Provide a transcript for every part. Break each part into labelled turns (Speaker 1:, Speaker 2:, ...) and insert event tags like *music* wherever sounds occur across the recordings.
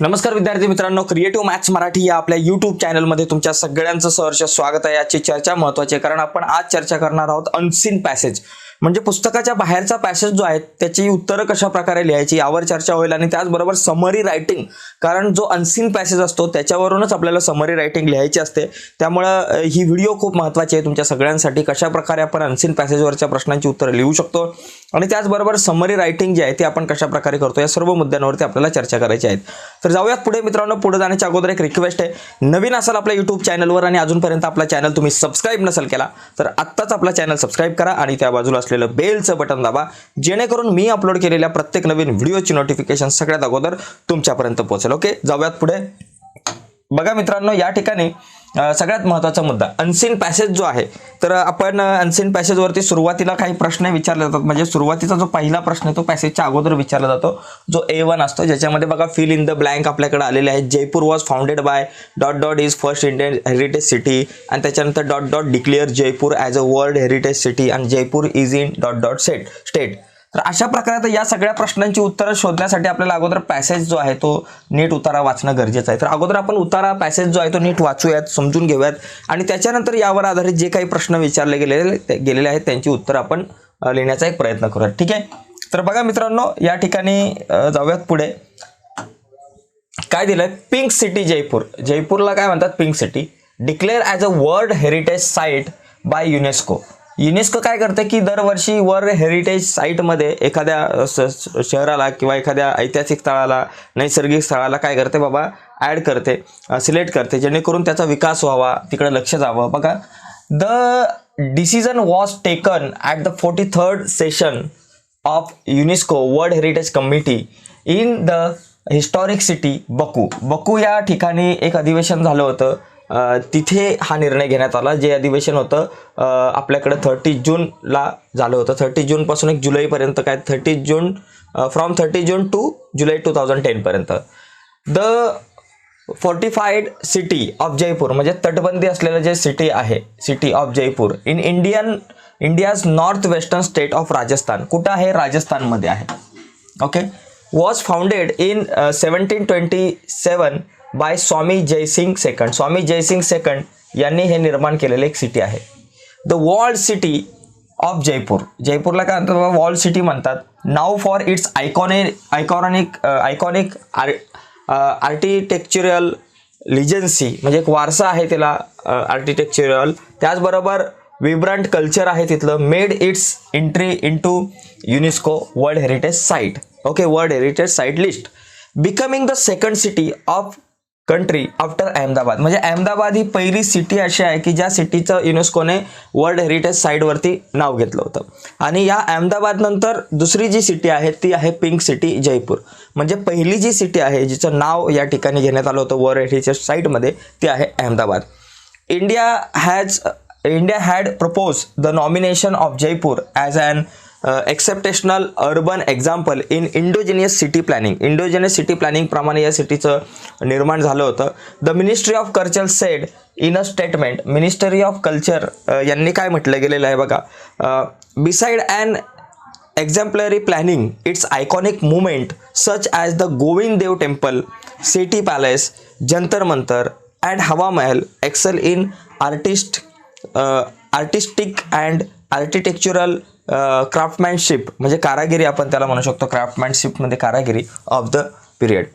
Speaker 1: नमस्कार विद्यार्थी मित्रांनो क्रिएटिव्ह मॅथ्स मराठी या आपल्या युट्यूब चॅनलमध्ये तुमच्या सगळ्यांचं सहर्ष स्वागत आहे. याची चर्चा महत्वाची आहे कारण आपण आज चर्चा करणार आहोत अनसीन पॅसेज म्हणजे पुस्तकाच्या बाहेरचा पॅसेज जो आहे त्याची उत्तरं कशा प्रकारे लिहायची यावर चर्चा होईल आणि त्याचबरोबर समरी रायटिंग कारण जो अनसीन पॅसेज असतो त्याच्यावरूनच आपल्याला समरी रायटिंग लिहायची असते. त्यामुळं ही व्हिडिओ खूप महत्त्वाची आहे. तुमच्या सगळ्यांसाठी कशा प्रकारे आपण अनसीन पॅसेजवरच्या प्रश्नांची उत्तरं लिहू शकतो. आणि त्याचबरोबर समरी रायटिंग जी आहे ती आपण कशा प्रकारे करतो या सर्व मुद्द्यांवरती आपल्याला चर्चा करायची आहेत तर जाऊयात पुढे. मित्रांनो पुढे जाण्याच्या अगोदर एक रिक्वेस्ट आहे. नवीन असाल आपल्या यूट्यूब चॅनलवर आणि अजूनपर्यंत आपला चॅनल तुम्ही सबस्क्राईब नसेल केला तर आत्ताच आपला चॅनल सबस्क्राईब करा आणि त्या बाजूला असलेलं बेलचं बटन दाबा. जेणेकरून मी अपलोड केलेल्या प्रत्येक नवीन व्हिडिओची नोटिफिकेशन सगळ्यात अगोदर तुमच्यापर्यंत पोहोचेल. ओके जाऊयात पुढे. बघा मित्रांनो या ठिकाणी सगळ्यात महत्त्वाचा मुद्दा अनसीन पॅसेज जो आहे तर आपण अनसीन पॅसेजवरती सुरुवातीला काही प्रश्न विचारले जातात. म्हणजे सुरुवातीचा जो पहिला प्रश्न आहे तो पॅसेजच्या अगोदर विचारला जातो. जो ए वन असतो ज्याच्यामध्ये बघा फिल इन द ब्लँक आपल्याकडे आलेले आहेत. Jaipur was founded by dot dot is first Indian heritage city आणि त्याच्यानंतर dot dot declare Jaipur as a world heritage city आणि Jaipur is in dot dot set state तर अशा प्रकारे आता या सगळ्या प्रश्नांची उत्तरं शोधण्यासाठी आपल्याला अगोदर पॅसेज जो आहे तो नीट उतारा वाचणं गरजेचं आहे. तर अगोदर आपण उतारा पॅसेज जो आहे तो नीट वाचूयात समजून घेऊयात. आणि त्याच्यानंतर यावर आधारित जे काही प्रश्न विचारले गेलेले ते- गेलेले आहेत त्यांची उत्तरं आपण लिहिण्याचा एक प्रयत्न करूयात. ठीक आहे? तर बघा मित्रांनो या ठिकाणी जाऊयात पुढे. काय दिलंय? Pink city Jaipur. जयपूरला काय म्हणतात? Pink city declare as a world heritage site by UNESCO UNESCO काय करते की दरवर्षी वर हेरिटेज साईटमध्ये एखाद्या स- शहराला किंवा एखाद्या ऐतिहासिक स्थळाला नैसर्गिक स्थळाला काय करते बाबा? ॲड करते सिलेक्ट करते जेणेकरून त्याचा विकास व्हावा तिकडे लक्ष जावं. बघा the decision was taken at the forty third session of UNESCO world heritage committee in the historic city Baku. Baku या ठिकाणी एक अधिवेशन झालं होतं. तिथे हा निर्णय घेण्यात आला. जे अधिवेशन होतं आपल्याकडं आपल्याकडे थर्टी जूनला झालं होतं. थर्टी जूनपासून एक जुलैपर्यंत काय? Thirty June from thirty June to July two thousand टेनपर्यंत the fortified city of Jaipur म्हणजे तटबंदी असलेलं जे सिटी आहे city of Jaipur in Indian India's north western state of Rajasthan कुठं आहे? राजस्थानमध्ये आहे. Okay was founded in seventeen twenty seven by Swami Jaisingh second Swami Jaisingh second यांनी हे निर्माण केलेलं एक सिटी आहे. The walled city of Jaipur जयपूरला काय म्हणतात बाबा? वॉल सिटी म्हणतात. नाव for its iconic iconic iconic are architectural legacy म्हणजे एक वारसा आहे त्याला आर्किटेक्चरल त्याचबरोबर विब्रंट कल्चर आहे तिथलं. Made its entry into UNESCO world heritage site okay world heritage site list becoming the second city of country after Ahmedabad म्हणजे अहमदाबाद ही पहिली सिटी अशी आहे की ज्या सिटीचं युनेस्कोने वर्ल्ड हेरिटेज साईटवरती नाव घेतलं होतं. आणि या अहमदाबाद नंतर दुसरी जी सिटी आहे ती आहे पिंक सिटी जयपूर. म्हणजे पहिली जी सिटी आहे जिचं नाव या ठिकाणी घेण्यात आलं होतं वर्ल्ड हेरिटेज साईटमध्ये ती आहे Ahmedabad India has India had propose the nomination of Jaipur as an exceptional urban example in indigenous city planning indigenous city प्लॅनिंगप्रमाणे या सिटीचं निर्माण झालं होतं the ministry of culture said in a statement ministry of culture यांनी काय म्हटलं गेलेलं आहे बघा beside and exemplary planning its iconic movement such as the Govind Dev temple city palace Jantar Mantar and Hawa Mahal excel in artist artistic and architectural craftsmanship म्हणजे कारागिरी आपण त्याला म्हणू शकतो. क्राफ्टमॅनशिपमध्ये कारागिरी of the period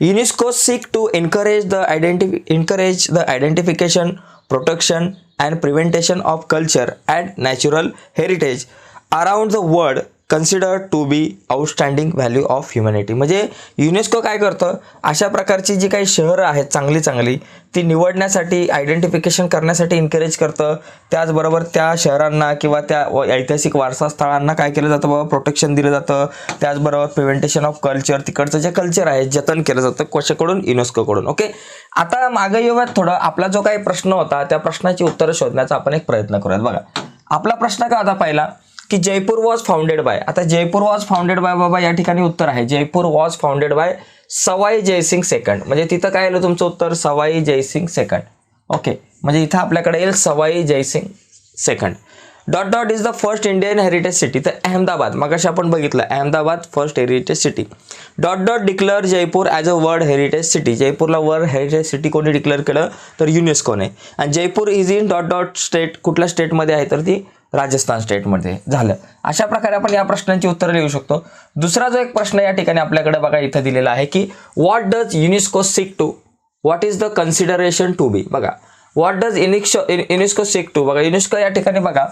Speaker 1: UNESCO sick to encourage the आयडेंटिफि encourage the identification protection and प्रिव्हेंटेशन of culture and natural heritage around the world consider to be outstanding value of humanity म्हणजे UNESCO काय करतं? अशा प्रकारची जी काही शहरं आहेत चांगली चांगली ती निवडण्यासाठी आयडेंटिफिकेशन करण्यासाठी इन्करेज करतं. त्याचबरोबर त्या शहरांना किंवा त्या व- ऐतिहासिक वारसा स्थळांना काय केलं जातं बाबा? प्रोटेक्शन दिलं जातं. त्याचबरोबर प्रिव्हेंटेशन ऑफ कल्चर तिकडचं जे कल्चर आहे जतन केलं जातं कशाकडून? युनेस्कोकडून ओके आता मागे येऊयात थोडं. आपला जो काही प्रश्न होता त्या प्रश्नाची उत्तरं शोधण्याचा आपण एक प्रयत्न करूयात. बघा. आपला प्रश्न काय होता पहिला? की जयपूर वॉज फाउंडेड बाय आता जयपूर वॉज फाउंडेड बाय बाबा या ठिकाणी उत्तर आहे. Jaipur was founded by Sawai Jaisingh second. म्हणजे तिथं काय आलं तुमचं उत्तर? सवाई जयसिंग सेकंड. ओके म्हणजे इथं आपल्याकडे येईल Sawai Jaisingh second. Dot dot is the first Indian heritage city तर अहमदाबाद. मग आपण बघितलं Ahmedabad first heritage city dot dot declare Jaipur as a world heritage city जयपूरला वर्ल्ड हेरिटेज सिटी कोणी डिक्लेअर केलं? तर युनेस्कोने आणि Jaipur is in dot dot state कुठल्या स्टेटमध्ये आहे? तर ती राजस्थान स्टेटमध्ये झालं. अशा प्रकारे आपण या प्रश्नांची उत्तरं लिहू शकतो. दुसरा जो एक प्रश्न या ठिकाणी आपल्याकडे बघा इथं दिलेला आहे की what does UNESCO seek to what is the consideration to be बघा what does UNESCO UNESCO seek to बघा युनेस्को या ठिकाणी बघा.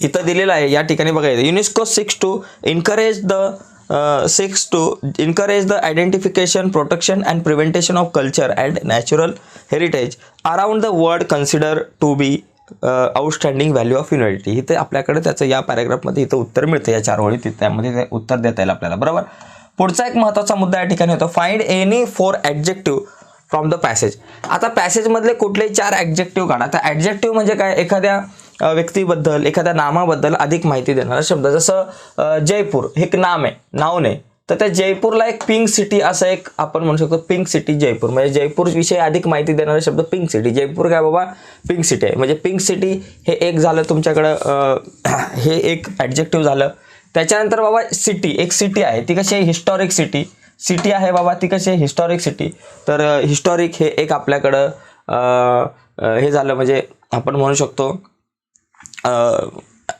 Speaker 1: इथं दिलेलं आहे या ठिकाणी बघा UNESCO seeks to encourage the seeks to encourage the identification protection and preservation of culture and natural heritage around the world consider to be outstanding value of unity इथे आपल्याकडे त्याचं या पॅरेग्राफमध्ये इथं उत्तर मिळतं या चार ओळीत त्यामध्ये ते उत्तर देता येईल आपल्याला. बरोबर? पुढचा एक महत्त्वाचा मुद्दा या ठिकाणी होतो. Find any four adjective from the passage आता पॅसेजमधले कुठलेही चार ॲडजेक्टिव्ह काढा. तर ॲडजेक्टिव्ह म्हणजे काय? एखाद्या व्यक्तीबद्दल एखाद्या नामाबद्दल अधिक माहिती देणारा शब्द. जसं जयपूर हे एक नाम आहे नाव नाही. तर त्या जयपूरला एक पिंक सिटी असं एक आपण म्हणू शकतो पिंक सिटी जयपूर. म्हणजे जयपूर विषयी अधिक माहिती देणारा शब्द पिंक सिटी जयपूर काय बाबा? पिंक सिटी आहे. म्हणजे पिंक सिटी हे एक झालं तुमच्याकडं हे एक ॲडजेक्टिव्ह झालं. त्याच्यानंतर बाबा सिटी एक सिटी आहे. ती कशी आहे? हिस्टॉरिक सिटी सिटी आहे बाबा ती कशी आहे? हिस्टॉरिक सिटी तर हिस्टॉरिक हे एक आपल्याकडं हे झालं. म्हणजे आपण म्हणू शकतो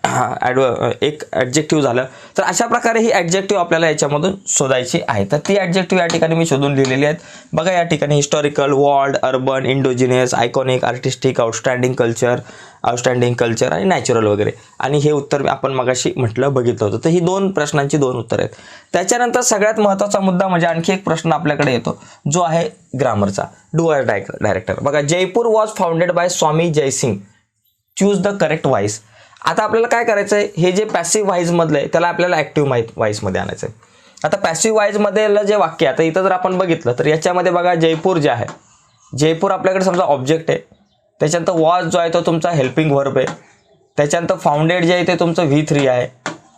Speaker 1: ॲडव एक ॲडजेक्टिव्ह झालं. तर अशा प्रकारे ही ॲडजेक्टिव्ह आपल्याला याच्यामधून शोधायची आहे. तर ती ॲडजेक्टिव्ह या ठिकाणी मी शोधून लिहिलेली आहेत. बघा या ठिकाणी historical walled urban indigenous iconic artistic outstanding culture outstanding culture आणि नॅचरल वगैरे. आणि हे उत्तर आपण मगाशी म्हटलं बघितलं होतं. तर ही दोन प्रश्नांची दोन उत्तर आहेत. त्याच्यानंतर सगळ्यात महत्त्वाचा मुद्दा म्हणजे आणखी एक प्रश्न आपल्याकडे येतो जो आहे ग्रामरचा. डुअर डायरेक्टर बघा Jaipur was founded by Swami Jai Singh. Choose the correct voice आता आपल्याला काय करायचं आहे हे जे पॅसिव्ह वाईजमधलं आहे त्याला आपल्याला ॲक्टिव्ह माहीत वाईजमध्ये आणायचं आहे आता पॅसिव्ह वाईजमधलं जे वाक्य आहे आता इथं जर आपण बघितलं तर याच्यामध्ये बघा जयपूर जे आहे. जयपूर आपल्याकडे समजा ऑब्जेक्ट आहे. त्याच्यानंतर वॉज जो आहे तो तुमचा हेल्पिंग वर्ब आहे. त्याच्यानंतर फाउंडेड जे आहे ते तुमचं व्ही थ्री आहे.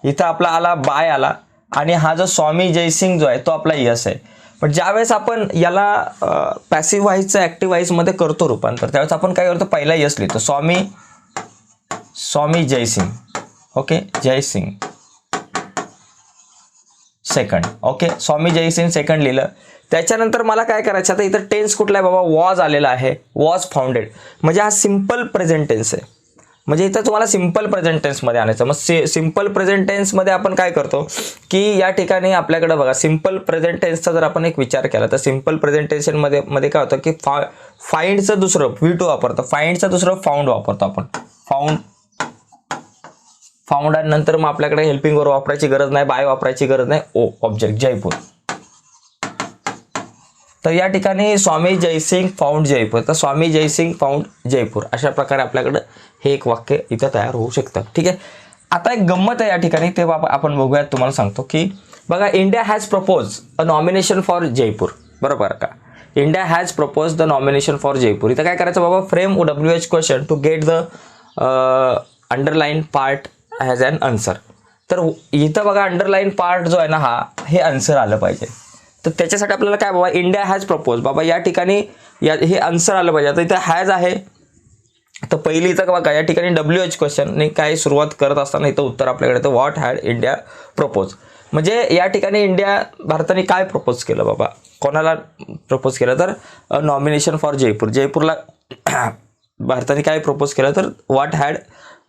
Speaker 1: इथं आपला आला बाय आला. आणि हा जो स्वामी जयसिंग जो आहे तो आपला यस आहे. पण ज्यावेळेस आपण याला पॅसिव्ह वाईजचं ॲक्टिव्ह वाईजमध्ये करतो रूपांतर त्यावेळेस आपण काय करतो? पहिला यस लिहितो. Swami Swami Jai Singh. Okay Jai Singh. Second okay Swami Jai Singh second लिहिलं. त्याच्यानंतर मला काय करायचं? आता इथं टेन्स कुठला आहे बाबा? वॉज आलेला आहे. वॉज फाउंडेड म्हणजे हा सिंपल प्रेझेंट टेन्स आहे. म्हणजे इथं तुम्हाला सिंपल प्रेझेंट टेन्समध्ये आणायचं मग सि सिंपल प्रेझेंट टेन्समध्ये आपण काय करतो? की या ठिकाणी आपल्याकडे बघा सिंपल प्रेझेंट टेन्सचा जर आपण एक विचार केला तर सिंपल प्रेझेंटेशनमध्ये मध्ये काय होतं की फा फाइंडचं दुसरं व्ही टू वापरतो. फाइंडचं दुसरं फाउंड वापरतो आपण. फाउंड फाउंड आणि नंतर मग आपल्याकडे हेल्पिंग वर वापरायची गरज नाही बाय वापरायची गरज नाही. O object Jaipur. तर या ठिकाणी स्वामी जयसिंग फाउंड जयपूर. तर स्वामी जयसिंग फाउंड जयपूर. अशा प्रकारे आपल्याकडं हे एक वाक्य इथं तयार होऊ शकतं. ठीक आहे? आता एक गंमत आहे या ठिकाणी. ते बाबा आपण बघूयात तुम्हाला सांगतो की बघा India has propose a nomination for Jaipur. बरोबर का? India has propose the nomination for Jaipur. इथं काय करायचं बाबा? Frame W H question to get the underline part as an answer तर इथं बघा अंडरलाईन पार्ट जो आहे ना हा हे आन्सर आलं पाहिजे. तर त्याच्यासाठी आपल्याला काय बाबा इंडिया हॅज प्रपोज बाबा या ठिकाणी या हे आन्सर आलं पाहिजे. आता इथं हॅज आहे. तर पहिली इथं बघा या ठिकाणी डब्ल्यू एच क्वेश्चन काय सुरुवात करत असताना इथं उत्तर आपल्याकडे तर व्हॉट हॅड इंडिया प्रपोज म्हणजे या ठिकाणी इंडिया भारताने काय प्रपोज केलं बाबा? कोणाला प्रपोज केलं? तर नॉमिनेशन फॉर जयपूर. जयपूरला *clears throat* भारताने काय प्रपोज केलं? तर व्हॉट हॅड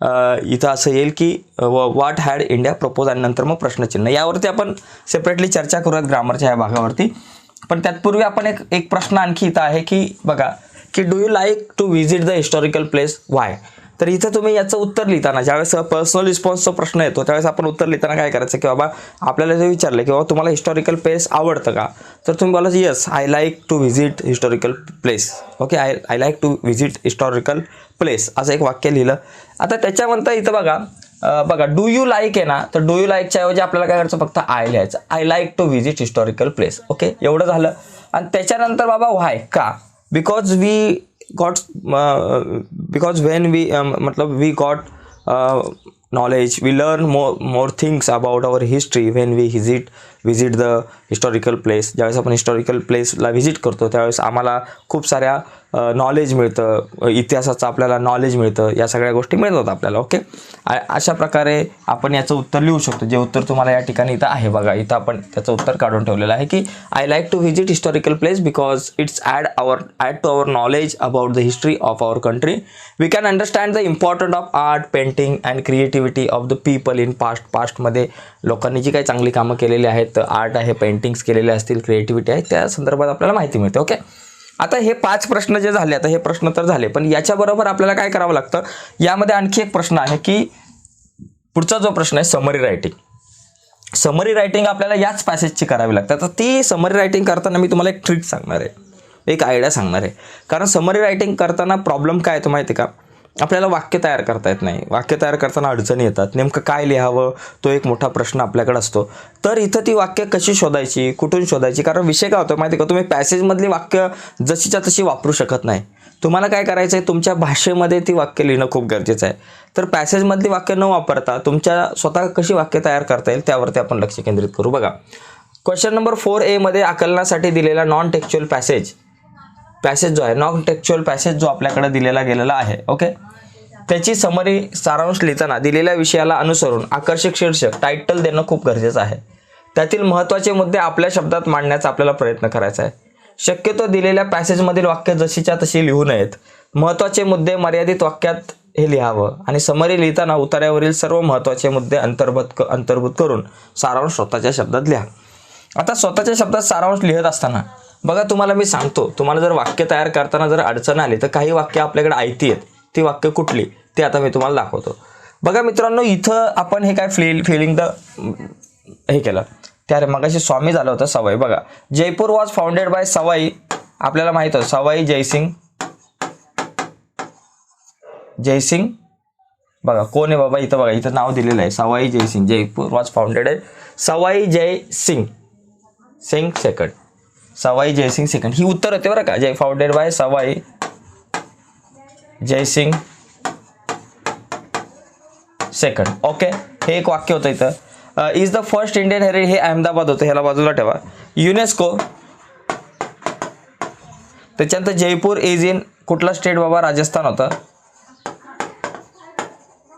Speaker 1: इथं असं येईल की व्हॉट हॅड इंडिया प्रपोज आणि नंतर मग प्रश्नचिन्ह. यावरती आपण सेपरेटली चर्चा करूयात ग्रामरच्या या भागावरती. पण त्यातपूर्वी आपण एक एक प्रश्न आणखी इथं आहे की बघा की do you like to visit the historical place why तर इथं तुम्ही याचं उत्तर लिहिताना ज्यावेळेस पर्सनल रिस्पॉन्सचा प्रश्न येतो त्यावेळेस आपण उत्तर लिहिताना काय करायचं की बाबा आपल्याला जे विचारलं की बाबा तुम्हाला हिस्टॉरिकल प्लेस आवडतं का? तर तुम्ही बोला yes I like to visit historical place okay I I like to visit historical place असं एक वाक्य लिहिलं. आता त्याच्यानंतर इथं बघा बघा डू यू लाईक आहे ना तर डू यू लाईकच्या ऐवजी आपल्याला काय करायचं फक्त आय लिहायचं. I like to visit historical place okay एवढं झालं. आणि त्याच्यानंतर बाबा व्हाय का? Because we got because when we मतलब we got knowledge we learn more more things about our history when we visit visit the historical place ज्यावेळेस आपण historical प्लेसला visit करतो त्यावेळेस आम्हाला खूप साऱ्या नॉलेज मिळतं इतिहासाचं आपल्याला नॉलेज मिळतं या सगळ्या गोष्टी मिळतात आपल्याला ओके अशा प्रकारे आपण याचं उत्तर लिहू शकतो. जे उत्तर तुम्हाला या ठिकाणी इथं आहे बघा इथं आपण त्याचं उत्तर काढून ठेवलेलं आहे की I like to visit historical place because it's add our add to our knowledge about the history of our country we can understand the important of art painting and creativity of the people in past पास्टमध्ये लोकांनी जी काही चांगली कामं केलेली आहेत art आहे paintings केलेले असतील क्रिएटिव्हिटी आहे त्या संदर्भात आपल्याला माहिती मिळते ओके आता हे पाच प्रश्न जे झाले आता हे प्रश्न तर झाले पण याच्याबरोबर आपल्याला काय करावं लागतं? यामध्ये आणखी एक प्रश्न आहे की पुढचा जो प्रश्न आहे समरी रायटिंग समरी रायटिंग आपल्याला याच पॅसेजची करावी लागते. आता ती समरी रायटिंग करताना मी तुम्हाला एक ट्रिक सांगणार आहे. एक आयडिया सांगणार आहे. कारण समरी रायटिंग करताना प्रॉब्लेम काय येतो माहिती आहे का? आपल्याला वाक्य तयार करता येत नाही. वाक्य तयार करताना अडचणी येतात. नेमकं काय लिहावं? तो एक मोठा प्रश्न आपल्याकडे असतो. तर इथं ती वाक्य कशी शोधायची? कुठून शोधायची? कारण विषय काय होतो माहिती आहे का? तुम्ही पॅसेजमधली वाक्य जशीच्या तशी वापरू शकत नाही. तुम्हाला काय करायचं आहे तुमच्या भाषेमध्ये ती वाक्य लिहिणं खूप गरजेचं आहे. तर पॅसेजमधली वाक्य न वापरता तुमच्या स्वतः कशी वाक्य तयार करता येईल त्यावरती आपण लक्ष केंद्रित करू. बघा. क्वेश्चन नंबर फोर एमध्ये आकलनासाठी दिलेला नॉन टेक्च्युअल पॅसेज पॅसेज जो आहे नॉन टेक्च्युअल पॅसेज जो आपल्याकडे दिलेला गेलेला आहे. ओके त्याची समरी सारांश लिहिताना दिलेल्या विषयाला अनुसरून आकर्षक शीर्षक टायटल देणं खूप गरजेचं आहे. त्यातील महत्त्वाचे मुद्दे आपल्या शब्दात मांडण्याचा आपल्याला प्रयत्न करायचा आहे. शक्यतो दिलेल्या पॅसेजमधील वाक्य जशीच्या तशी लिहू नयेत. महत्त्वाचे मुद्दे मर्यादित वाक्यात हे लिहावं आणि समरी लिहिताना उतार्यावरील सर्व महत्त्वाचे मुद्दे अंतर्भूत अंतर्भूत करून सारांश स्वतःच्या शब्दात लिहा. आता स्वतःच्या शब्दात सारांश लिहित असताना बघा तुम्हाला मी सांगतो तुम्हाला जर वाक्य तयार करताना जर अडचण आली तर काही वाक्य आपल्याकडे आयती आहेत. ती वाक्य कुठली ते आता मी तुम्हाला दाखवतो. बघा मित्रांनो इथं आपण हे काय फील फिलिंग द हे केलं. त्यारे मगाशी स्वामी झालं होतं सवाई बघा. Jaipur was founded by Sawai. आपल्याला माहीत होतं सवाई जयसिंग. जयसिंग. बघा कोण आहे बाबा इथं? बघा इथं नाव दिलेलं आहे. सवाई जयसिंग जयपूर वॉज फाउंडेड आहे. सवाई जय सिंग सिंग सेकंड सवाई जयसिंग सेकंड ही उत्तर होते बरं का? Jai founded by Sawai. Jai Singh second okay हे एक वाक्य होतं इथं. Is the first Indian heritage हे अहमदाबाद होतं. ह्याला बाजूला ठेवा. युनेस्को त्याच्यानंतर जयपूर इज इन कुठला स्टेट बाबा? राजस्थान होतं.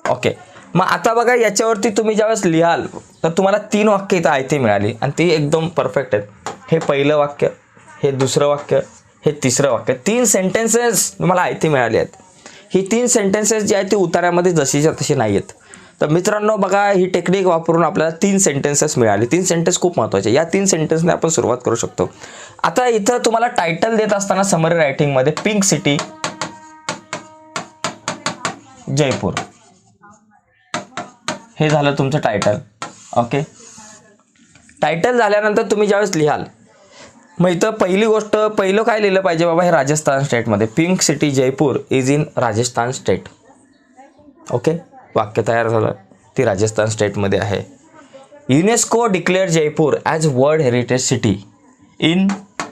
Speaker 1: ओके मग आता बघा याच्यावरती तुम्ही ज्यावेळेस लिहाल तर तुम्हाला तीन वाक्य इथं आयती मिळाली. आणि ती एकदम परफेक्ट आहेत. हे पहिलं वाक्य हे दुसरं वाक्य हे तिसरं वाक्य. तीन सेंटेन्सेस तुम्हाला आयती मिळाली आहेत. ही तीन सेंटेन्सेस जी आहेत ती उतार्यामध्ये जशीच्या तशी नाही आहेत तर मित्रांनो बघा ही टेक्निक वापरून आपल्याला तीन सेंटेन्सेस मिळाली. तीन सेंटेन्स खूप महत्त्वाचे या तीन सेंटेन्सने आपण सुरुवात करू शकतो. आता इथं तुम्हाला टायटल देत असताना समरी रायटिंगमध्ये पिंक सिटी जयपूर. हे झालं तुमचं टायटल ओके टायटल झाल्यानंतर तुम्ही ज्यावेळेस लिहाल मग इथं पहिली गोष्ट पहिलं काय लिहिलं पाहिजे बाबा हे राजस्थान स्टेटमध्ये? Pink city Jaipur is in Rajasthan state okay वाक्य तयार झालं. ती राजस्थान स्टेटमध्ये आहे. UNESCO declare Jaipur as world heritage city in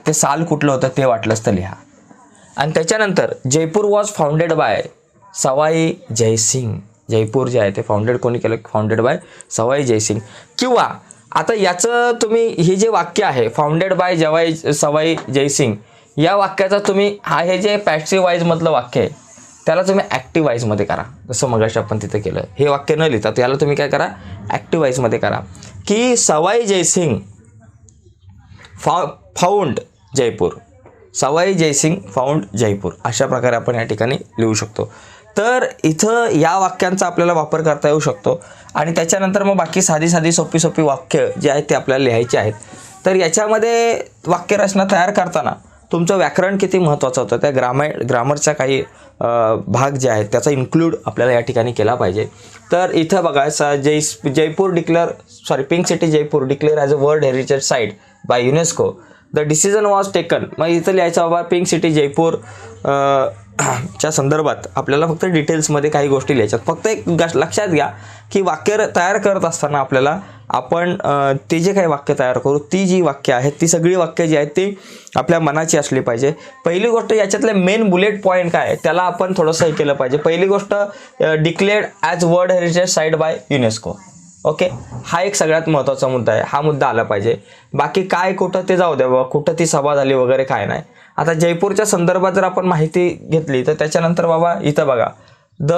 Speaker 1: ते साल कुठलं होतं ते वाटलंच तर लिहा. आणि त्याच्यानंतर Jaipur was founded by Sawai Jai Singh Jaipur जे आहे ते फाउंडेड कोणी केलं? फाउंडेड बाय सवाई जयसिंग किंवा आता याचं तुम्ही हे जे वाक्य आहे फाउंडेड बाय जवाई सवाई जयसिंग या वाक्याचा तुम्ही हा हे जे पॅसिव्ह वाईजमधलं वाक्य आहे त्याला तुम्ही ॲक्टिव्ह वाईजमध्ये करा. जसं मगाशी आपण तिथे केलं हे वाक्य न लिहिता याला तुम्ही काय करा ॲक्टिव्ह वाईजमध्ये करा. की सवाई जयसिंग फा फाऊंड जयपूर. सवाई जयसिंग फाऊंड जयपूर. अशा प्रकारे आपण या ठिकाणी लिहू शकतो. तर इथं या वाक्यांचा आपल्याला वापर करता येऊ शकतो. आणि त्याच्यानंतर मग बाकी साधी साधी सोपी सोपी वाक्य जे आहेत ते आपल्याला लिहायचे आहेत. तर याच्यामध्ये वाक्यरचना तयार करताना तुमचं व्याकरण किती महत्त्वाचं होतं? त्या ग्रामर ग्रामरच्या काही भाग जे आहेत त्याचा इन्क्लूड आपल्याला या ठिकाणी केला पाहिजे. तर इथं बघा स Jai Jaipur declare sorry pink city Jaipur declare as a world heritage site by UNESCO the decision was taken मग इथं लिहायचं बाबा पिंक सिटी जयपूर *clears throat* च्या संदर्भात आपल्याला फक्त डिटेल्समध्ये काही गोष्टी लिहायच्यात. फक्त एक ग- लक्षात घ्या की वाक्य र- तयार करत असताना आपल्याला आपण ते जे काही वाक्य तयार करू ती जी वाक्य आहेत ती सगळी वाक्य जी आहेत ती आपल्या मनाची असली पाहिजे. पहिली गोष्ट याच्यातले मेन बुलेट पॉईंट काय आहे त्याला आपण थोडंसं हे केलं पाहिजे. पहिली गोष्ट declared as world heritage site by UNESCO okay? हा एक सगळ्यात महत्त्वाचा मुद्दा आहे. हा मुद्दा आला पाहिजे. बाकी काय कुठं ते जाऊ द्या बाबा कुठं ती सभा झाली वगैरे काय नाही. आता जयपूरच्या संदर्भात जर आपण माहिती घेतली तर त्याच्यानंतर बाबा इथं बघा. The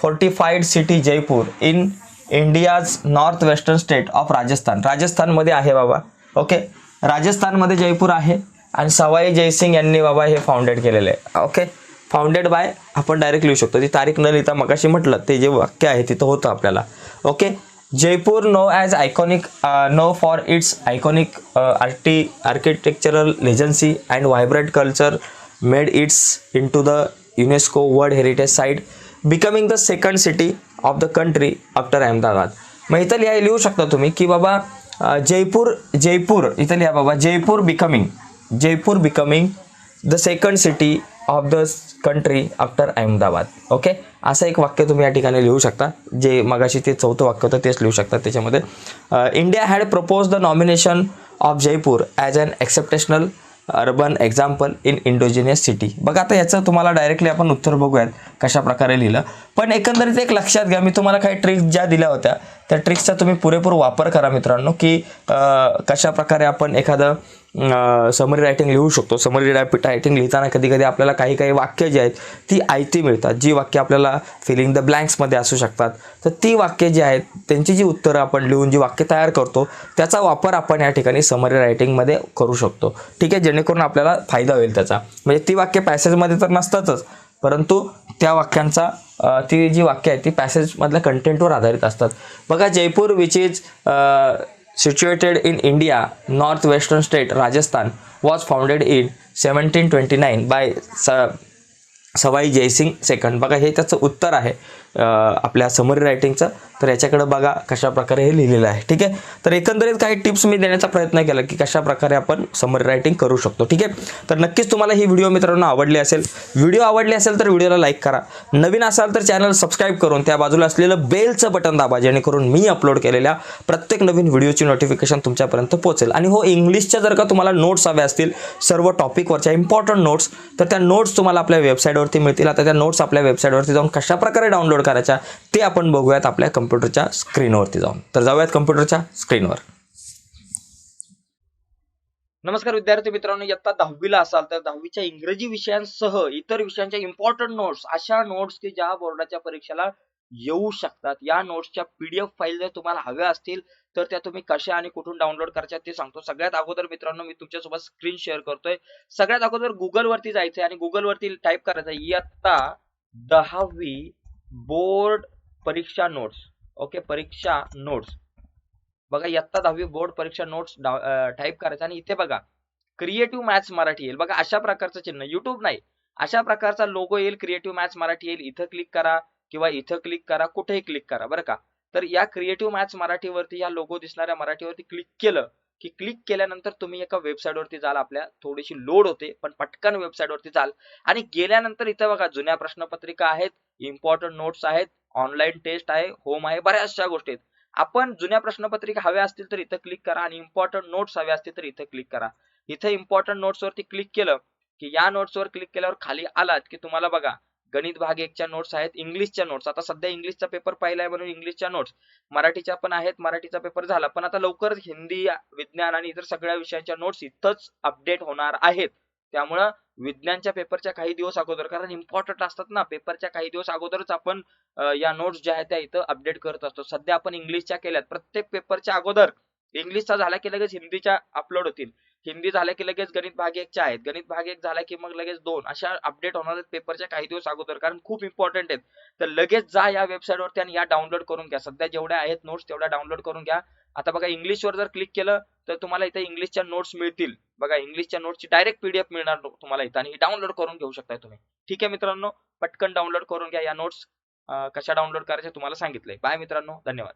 Speaker 1: fortified city Jaipur in India's north western state of Rajasthan राजस्थानमध्ये आहे बाबा. ओके राजस्थानमध्ये जयपूर आहे आणि सवाई जयसिंग यांनी बाबा हे फाउंडेड केलेलं आहे. ओके फाउंडेड बाय आपण डायरेक्ट लिहू शकतो. ती तारीख न लिहिता मगाशी म्हटलं ते जे वाक्य आहे तिथं होतं आपल्याला. Okay Jaipur known as iconic known for its iconic arty architectural legacy and vibrant culture made its in to the UNESCO world heritage site becoming the second city of the country after Ahmedabad मग इथं लिहा लिहू शकता तुम्ही की बाबा uh, Jaipur Jaipur इथं लिहा बाबा Jaipur becoming Jaipur becoming the second city of the country after Ahmedabad okay असं एक वाक्य तुम्ही या ठिकाणी लिहू शकता जे मगाशी ते चौथं वाक्य होतं तेच लिहू शकता त्याच्यामध्ये. India had propose the nomination of Jaipur as an exceptional urban example in indigenous city बघा आता याचं तुम्हाला डायरेक्टली आपण उत्तर बघूयात कशा प्रकारे लिहिलं. पण एकंदरीत एक लक्षात घ्या मी तुम्हाला काही ट्रिक्स ज्या दिल्या होत्या त्या ट्रिक्सचा तुम्ही पुरेपूर वापर करा मित्रांनो की कशा प्रकारे आपण एखादं समरी रायटिंग लिहू शकतो. समरी रायटिंग लिहिताना कधी कधी आपल्याला काही काही वाक्य जी आहेत ती आयती मिळतात. जी वाक्य आपल्याला फिलिंग द ब्लँक्समध्ये असू शकतात. तर ती वाक्य जी आहेत त्यांची जी उत्तरं आपण लिहून जी वाक्य तयार करतो त्याचा वापर आपण या ठिकाणी समरी रायटिंगमध्ये करू शकतो. ठीक आहे? जेणेकरून आपल्याला फायदा होईल त्याचा. म्हणजे ती वाक्य पॅसेजमध्ये तर नसतातच परंतु त्या वाक्यांचा ती जी वाक्य आहेत ती पॅसेजमधल्या कंटेंटवर आधारित असतात. बघा Jaipur which is situated in India north western state Rajasthan was founded in seventeen twenty nine by स सवाई जयसिंग सेकंड बघा हे त्याचं उत्तर आहे. आपल्या समरी रायटिंगचं तर याच्याकडे बघा कशा प्रकारे हे लिहिलेलं आहे. ठीक आहे? तर एकंदरीत काही टिप्स मी देण्याचा प्रयत्न केला की कशा प्रकारे आपण समरी रायटिंग करू शकतो. ठीक आहे? तर नक्कीच तुम्हाला ही व्हिडिओ मित्रांनो आवडली असेल. व्हिडिओ आवडली असेल तर व्हिडिओला लाईक करा. नवीन असाल तर चॅनल सबस्क्राईब करून त्या बाजूला असलेलं बेलचं बटन दाबा जेणेकरून मी अपलोड केलेल्या प्रत्येक नवीन व्हिडिओची नोटिफिकेशन तुमच्यापर्यंत पोहोचेल. आणि हो इंग्लिशच्या जर का तुम्हाला नोट्स हव्या असतील सर्व टॉपिकवरच्या इम्पॉर्टंट नोट्स तर त्या नोट्स तुम्हाला आपल्या वेबसाईटवरती मिळतील. आता त्या नोट्स आपल्या वेबसाईटवरती जाऊन कशा प्रकारे डाउनलोड करायच्या ते आपण बघूयात आपल्या कम्प्युटरच्या स्क्रीनवरती जाऊन. तर जाऊयात कम्प्युटरच्या स्क्रीनवर नमस्कार विद्यार्थी मित्रांनो इयत्ता दहावीला असाल तर दहावीच्या इंग्रजी विषयांसह इतर विषयांच्या इम्पॉर्टंट नोट्स अशा नोट्स की ज्या बोर्डाच्या परीक्षेला येऊ शकतात. या नोट्सच्या पीडीएफ फाईल जर तुम्हाला हव्या असतील तर त्या तुम्ही कशा आणि कुठून डाउनलोड करायच्या ते सांगतो. सगळ्यात अगोदर मित्रांनो मी तुमच्यासोबत स्क्रीन शेअर करतोय. सगळ्यात अगोदर गुगल वरती जायचंय आणि गुगल वरती टाईप करायचं इयत्ता दहावी बोर्ड परीक्षा नोट्स. ओके परीक्षा नोट्स. बघा इयत्ता दहावी बोर्ड परीक्षा नोट्स टाईप करायचा आणि इथे बघा क्रिएटिव्ह मॅथ्स मराठी येईल. बघा अशा प्रकारचं चिन्ह. युट्यूब नाही. अशा प्रकारचा लोगो येईल क्रिएटिव्ह मॅथ्स मराठी येईल. इथं क्लिक करा किंवा इथं क्लिक करा कुठेही क्लिक करा बरं का? तर या क्रिएटिव्ह मॅथ्स मराठीवरती या लोगो दिसणाऱ्या मराठीवरती क्लिक केलं की क्लिक केल्यानंतर तुम्ही एका वेबसाईट वरती जाल. आपल्या थोडीशी लोड होते पण पटकन वेबसाईट वरती जाल. आणि गेल्यानंतर इथं बघा जुन्या प्रश्नपत्रिका आहेत. इम्पॉर्टंट नोट्स आहेत ऑनलाईन टेस्ट आहे होम आहे बऱ्याचशा गोष्टी आहेत. आपण जुन्या प्रश्नपत्रिका हव्या असतील तर इथं क्लिक करा आणि इम्पॉर्टंट नोट्स हव्या असतील तर इथं क्लिक करा. इथं इम्पॉर्टंट नोट्स वरती क्लिक केलं की या नोट्स वर क्लिक केल्यावर खाली आलात की तुम्हाला बघा गणित भाग एकच्या नोट्स आहेत इंग्लिशच्या नोट्स आता सध्या इंग्लिशचा पेपर पाहिलाय म्हणून इंग्लिशच्या नोट्स मराठीच्या पण आहेत मराठीचा पेपर झाला. पण आता लवकरच हिंदी विज्ञान आणि इतर सगळ्या विषयांच्या नोट्स इथंच अपडेट होणार आहेत. त्यामुळं विज्ञानच्या पेपरच्या काही दिवस अगोदर कारण इम्पॉर्टंट असतात ना पेपरच्या काही दिवस अगोदरच आपण या नोट्स ज्या आहेत त्या इथं अपडेट करत असतो. सध्या आपण इंग्लिशच्या केल्यात. प्रत्येक पेपरच्या अगोदर इंग्लिशचा झाला की लगेच हिंदीच्या अपलोड होतील. हिंदी झाल्या की लगेच गणित भाग एकच्या आहेत. गणित भाग एक झाला की मग लगेच दोन. अशा अपडेट होणार आहेत पेपरच्या काही दिवस अगोदर कारण खूप इम्पॉर्टंट आहेत. तर लगेच जा या वेबसाईट वरती आणि या डाउनलोड करून घ्या. सध्या जेवढ्या आहेत नोट्स तेवढ्या डाउनलोड करून घ्या. आता बघा इंग्लिशवर जर क्लिक केलं तर तुम्हाला इथे इंग्लिशच्या नोट्स मिळतील. बघा इंग्लिशच्या नोट्सची डायरेक्ट पीडीएफ मिळणार तुम्हाला इथं. आणि डाउनलोड करून घेऊ शकताय तुम्ही. ठीक आहे मित्रांनो? पटकन डाउनलोड करून घ्या या नोट्स कशा डाउनलोड करायच्या तुम्हाला सांगितलंय. बाय मित्रांनो. धन्यवाद.